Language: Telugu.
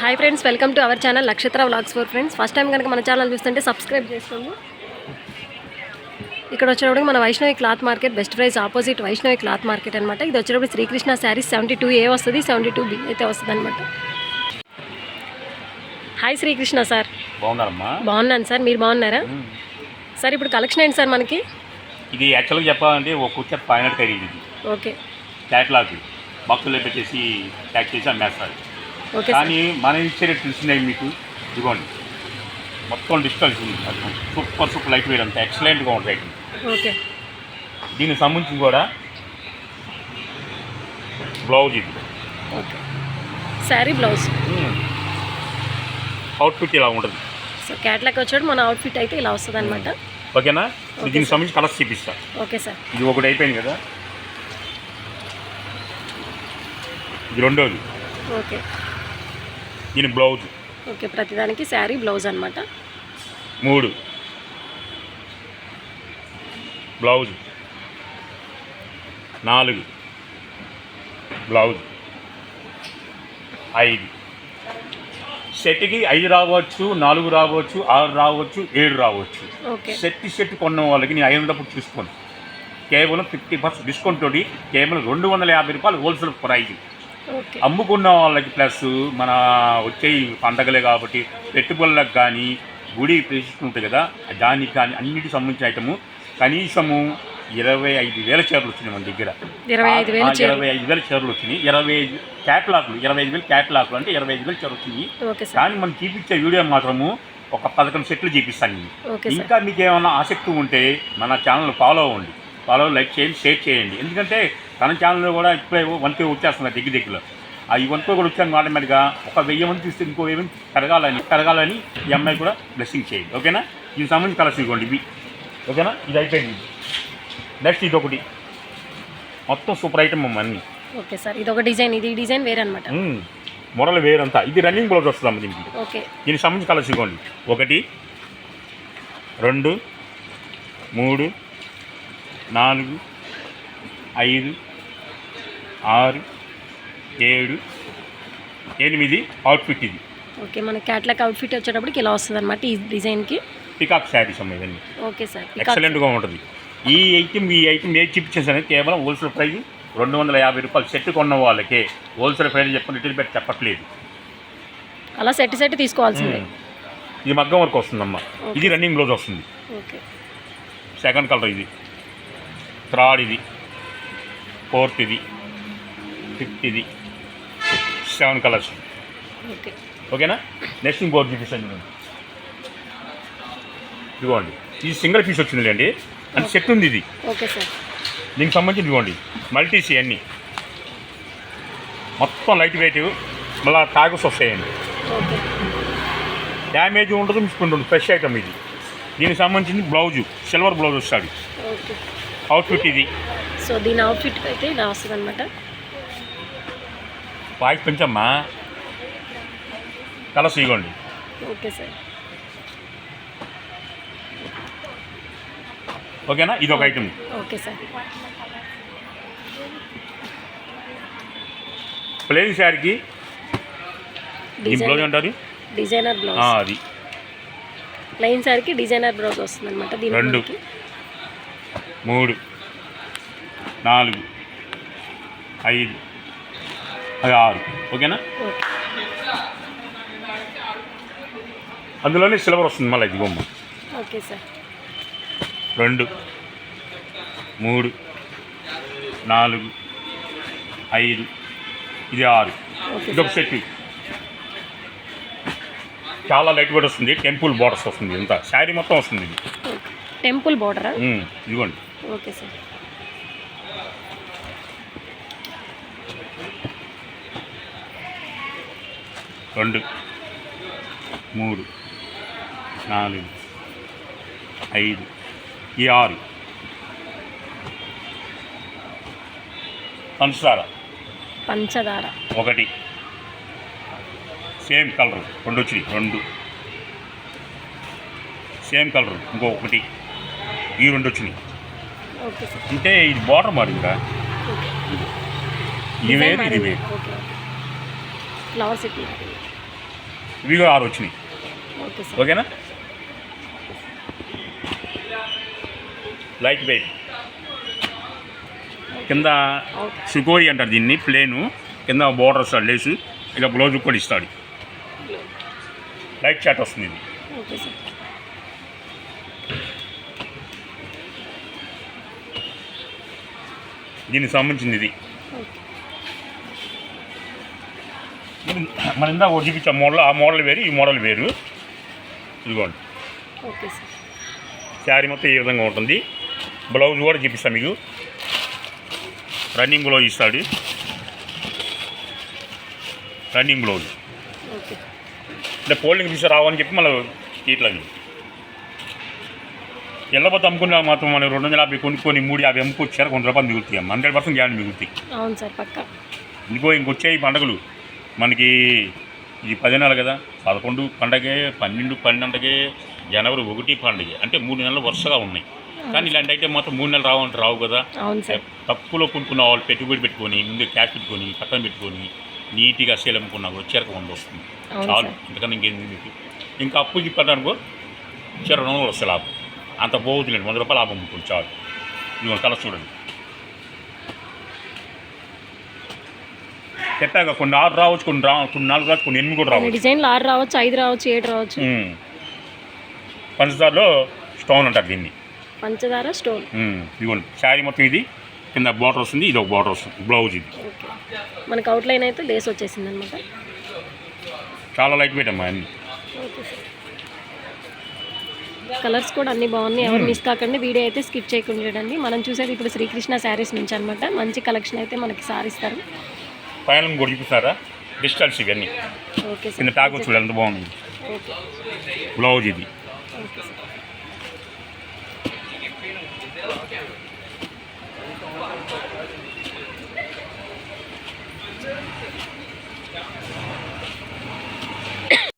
Hi friends welcome to our channel Nakshatra vlogs for friends first time కనుక మన ఛానల్ చూస్తుంటే సబ్స్క్రైబ్ చేసుకోండి. ఇక్కడ వచ్చేటప్పుడు మన Vaishnavi cloth market best price opposite Vaishnavi cloth market అనమాట ఇది వచ్చేటప్పుడు Srikrishna saris seventy two A వస్తుంది సెవెంటీ టూ బి అయితే వస్తుంది అనమాట హాయ్ శ్రీకృష్ణ సార్ బాగున్నాను సార్ మీరు బాగున్నారా? సార్ ఇప్పుడు కలెక్షన్ ఏంటి సార్ మనకి? ఇది యాక్చువల్గా చెప్పాలంటే ఒక కుర్చీ ఫైవ్ హండ్రెడ్ ఖరీదు ఓకే క్యాట్లాగ్ బాక్సులో పెట్టేసి ప్యాక్ చేసి అమ్మేస్తారు. కానీ మన ఇచ్చే రేట్ తెలిసిందే మీకు. ఇదిగోండి. మొత్తం మొత్తం సూపర్ సూపర్ లైట్ వేర్ అంతా. ఎక్సలెంట్గా ఐటమ్ ఓకే. దీనికి సంబంధించి కూడా బ్లౌజ్ ఇది. ఓకే. శారీ బ్లౌజ్. అవుట్ఫిట్ ఇలా ఉంటుంది. సో క్యాట్లాక్ వచ్చాడు. మన అవుట్ఫిట్ అయితే ఇలా వస్తుంది అనమాట ఓకేనా? దీనికి సంబంధించి కలర్స్ చూపిస్తా. Okay sir. ఇది ఒకటి అయిపోయింది కదా? ఇది రెండోది. ఓకే. దీని బ్లౌజ్. ఓకే ప్రతిదానికి శారీ బ్లౌజ్ అనమాట మూడు. బ్లౌజ్. నాలుగు. బ్లౌజ్. ఐదు. సెట్కి ఐదు రావచ్చు నాలుగు రావచ్చు ఆరు రావచ్చు ఏడు రావచ్చు. ఓకే. సెట్ సెట్ కొన్న వాళ్ళకి నేను ఐదు వందలప్పుడు చూసుకోండి కేవలం ఫిఫ్టీ పర్సెంట్ డిస్కౌంట్ తోటి కేవలం రెండు వందల యాభై రూపాయలు హోల్సేల్ ప్రైజ్. అమ్ముకున్న వాళ్ళకి ప్లస్ మన వచ్చే పండగలే కాబట్టి పెట్టుబడులకు కానీ గుడి ప్రతిష్ఠ ఉంటుంది కదా దానికి కానీ అన్నిటికి సంబంధించిన ఐటము. కనీసము ఇరవై ఐదు వేల చీరలు వచ్చినాయి మన దగ్గర. ఇరవై ఐదు వేలు చీరలు. ఇరవై ఐదు వేల చీరలు వచ్చినాయి. ఇరవై ఐదు క్యాట్లాగ్లు ఇరవై ఐదు వేలు క్యాట్లాగ్లు అంటే ఇరవై ఐదు వేల చీరలు వచ్చినాయి. కానీ మనం చూపించే వీడియో మాత్రము ఒక పదకొండు సెట్లు చూపిస్తాను. ఇంకా మీకు ఏమైనా ఆసక్తి ఉంటే మన ఛానల్ ఫాలో అవ్వండి. ఫాలో లైక్ చేయండి షేర్ చేయండి. ఎందుకంటే తన ఛానల్లో కూడా ఇప్పుడే వన్ కే వచ్చేస్తుంది దగ్గర దగ్గరలో ఆ ఈ వన్ కే కూడా వచ్చాను ఆటోమేటిక్గా ఒక వెయ్యి మంది చూస్తే ఇంకో వెయ్యి మంది పెరగాలని పెరగాలని ఈ అమ్మాయి కూడా బ్లెస్సింగ్ చేయండి. ఓకేనా? దీనికి సంబంధించి కలర్స్ ఇవ్వండి ఇవి. ఓకేనా? ఇది అయిపోయింది. నెక్స్ట్ ఇది ఒకటి మొత్తం సూపర్ ఐటమ్ అమ్మ అన్ని. ఓకే సార్ ఇది ఒక డిజైన్ ఇది డిజైన్ వేరే అనమాట. మొరలు వేరంతా. ఇది రన్నింగ్ బ్లౌజ్ వస్తుందమ్మ దీనికి. ఓకే. దీనికి సంబంధించి కలర్స్ ఇవ్వండి. ఒకటి రెండు మూడు నాలుగు ఐదు ఆరు ఏడు ఎనిమిది అవుట్ఫిట్ ఇది. ఓకే మన క్యాట్లాక్ అవుట్ఫిట్ వచ్చేటప్పటికి ఇలా వస్తుంది అనమాట ఈ డిజైన్కి. పికాక్ శారీస్ అమ్మ ఇవన్నీ. Okay sir. ఎక్సలెంట్గా ఉంటుంది. ఈ ఐటమ్ ఈ ఐటమ్ ఏ చూపించేసాను కేవలం హోల్సేల్ ప్రైస్ రెండు వందల యాభై రూపాయలు సెట్ కొన్న వాళ్ళకే. హోల్సేల్ ప్రైస్ చెప్పండి రిటైల్ పెట్టి చెప్పట్లేదు. అలా సెట్ సెట్ తీసుకోవాల్సిందే. ఇది మగ్గం వరకు వస్తుందమ్మా. ఇది రన్నింగ్ బ్లౌజ్ వస్తుంది. ఓకే. సెకండ్ కలర్ ఇది. థర్డ్ ఇది ఫోర్త్ ఇది ఫిఫ్త్ ఇది సెవెన్ కలర్స్. ఓకే. ఓకేనా? నెక్స్ట్ ఇంకోటి చూపిస్తాను చూడండి ఇదిగోండి. ఇది సింగిల్ పీస్ వచ్చింది అండి. అంటే సెట్ ఉంది ఇది. Okay sir. దీనికి సంబంధించి ఇదిగోండి. మల్టీసీ అన్నీ. మొత్తం లైట్ వెయిట్ మళ్ళీ ట్యాగస్ వస్తాయండి. డ్యామేజ్ ఉండదు మిస్కుంటుంది ఉండదు. ఫ్రెష్ ఐటమ్ ఇది. దీనికి సంబంధించింది బ్లౌజు సిల్వర్ బ్లౌజ్ వస్తాడు అవుట్ఫిట్ ఇది. సో దీని అవుట్ఫిట్ అయితే ఇలా వస్తుంది అనమాట వాయిస్ పెంచమ్మా కలర్స్ ఇవ్వండి ఓకే సార్ ఓకేనా ఇది ఒక ఐటమ్ ఓకే సార్ ప్లెయిన్ శారీకి బ్లౌజ్ అంటారు డిజైనర్ బ్లౌజ్ అది. ప్లెయిన్ సారీకి డిజైనర్ బ్లౌజ్ వస్తుంది అనమాట దీని రెండు. మూడు నాలుగు ఐదు అది ఆరు. ఓకేనా? ఓకే అందులోనే సిల్వర్ వస్తుంది మళ్ళీ ఇది బొమ్మ ఓకే సార్. రెండు మూడు నాలుగు ఐదు ఇది ఆరు. ఓకే ఇది ఒక సెట్ చాలా లైట్ వెయిట్ వస్తుంది టెంపుల్ బార్డర్స్ వస్తుంది ఇంత శారీ మొత్తం వస్తుంది ఇది. టెంపుల్ బార్డరా? ఇదిగోండి ఓకే సార్. రెండు మూడు నాలుగు ఐదు ఈ ఆరు. పంచదార. పంచదార. ఒకటి. Same colour. రెండు వచ్చినాయి. రెండు. Same colour. ఇంకో ఒకటి. ఈ రెండు వచ్చినాయి. అంటే ఇది బార్డర్ మరి ఇంకా ఇది వేరు ఇది వేరు. ఇవి ఆరు వచ్చినాయి. ఓకేనా? లైట్ వెయిట్ కింద షుకోరి అంటారు దీన్ని ప్లేను కింద బోర్డర్ వస్తాడు లేసు ఇక బ్లౌజ్ కూడా ఇస్తాడు. లైట్ చాట్ వస్తుంది ఇది ఓకే సార్ దీనికి సంబంధించింది ఇది. మన ఇందా ఒకటి చూపించే మోడల్ ఆ మోడల్ వేరు ఈ మోడల్ వేరు. ఇదిగోండి. Okay sir. శారీ మొత్తం ఈ విధంగా ఉంటుంది? బ్లౌజ్ కూడా చూపిస్తాను మీకు. రన్నింగ్ బ్లౌజ్ ఇస్తాడు. Running blouse. అంటే ఫోల్డింగ్ తీసి రావని చెప్పి మళ్ళీ ఇట్లా ఎల్లబోతే అమ్ముకున్న మాత్రం మనం రెండు వందల యాభై కొనుక్కొని మూడు యాభై అమ్ముకొచ్చారు కొంత రూపాయలు మిగులుతాయి హండ్రెడ్ పర్సెంట్ గ్యారెంటీ మిగులుతాయి. అవును సార్ పక్కా. ఇంకో ఇంకొచ్చాయి పండుగలు. మనకి ఇది పది నెలలు కదా పదకొండు పండగే పన్నెండు పన్నెండుకే జనవరి ఒకటి పండుగ. అంటే మూడు నెలలు వరుసగా ఉన్నాయి. కానీ ఇలాంటి అయితే మాత్రం మూడు నెలలు రావంటే రావు కదా. అవును సార్. తక్కువలో కొనుక్కున్న వాళ్ళు పెట్టుబడి పెట్టుకొని ముందు క్యాష్ పెట్టుకొని పక్కన పెట్టుకొని నీట్గా సేల్ అమ్ముకున్నా చీరకు వంద వస్తుంది. చాలు. ఇంతకన్నా ఇంకేం ఇంకా అప్పు చెప్పారనుకో చీర రెండు వందలు వస్తే లాభం. అంత పోవద్దులేండి వంద రూపాయలు లాభం అమ్ముకోండి చాలు. ఇదిగో కలర్ చూడండి. చెప్పాక కొన్ని ఆరు రావచ్చు కొన్ని రా కొన్ని నాలుగు రావచ్చు కొన్ని ఎనిమిది కూడా రావచ్చు. డిజైన్లు ఆరు రావచ్చు ఐదు రావచ్చు ఏడు రావచ్చు. పంచదారలో స్టోన్ అంటారు దీన్ని. పంచదార స్టోన్. ఇదిగోండి శారీ మొత్తం ఇది. కింద బార్డర్ వస్తుంది ఇది ఒక బార్డర్ వస్తుంది బ్లౌజ్ ఇది. మనకి అవుట్లైన్ అయితే లేస్ వచ్చేసింది అనమాట చాలా లైట్ వెయిట్ అమ్మా అన్ని. కలర్స్ కూడా అన్ని బాగున్నాయి. ఎవరు మిస్ కాకండి. వీడియో అయితే స్కిప్ చేయకుండా చూడండి. మనం చూసేది ఇప్పుడు శ్రీకృష్ణ శారీస్ నుంచి అనమాట మంచి కలెక్షన్ అయితే మనకి సారిస్తారు పైన కూడా చూపిస్తారా డిజిటల్స్ ఇవన్నీ ఓకే కింద సార్ టాక్ చూడండి బాగుంది. ఓకే. బ్లౌజ్ ఇది.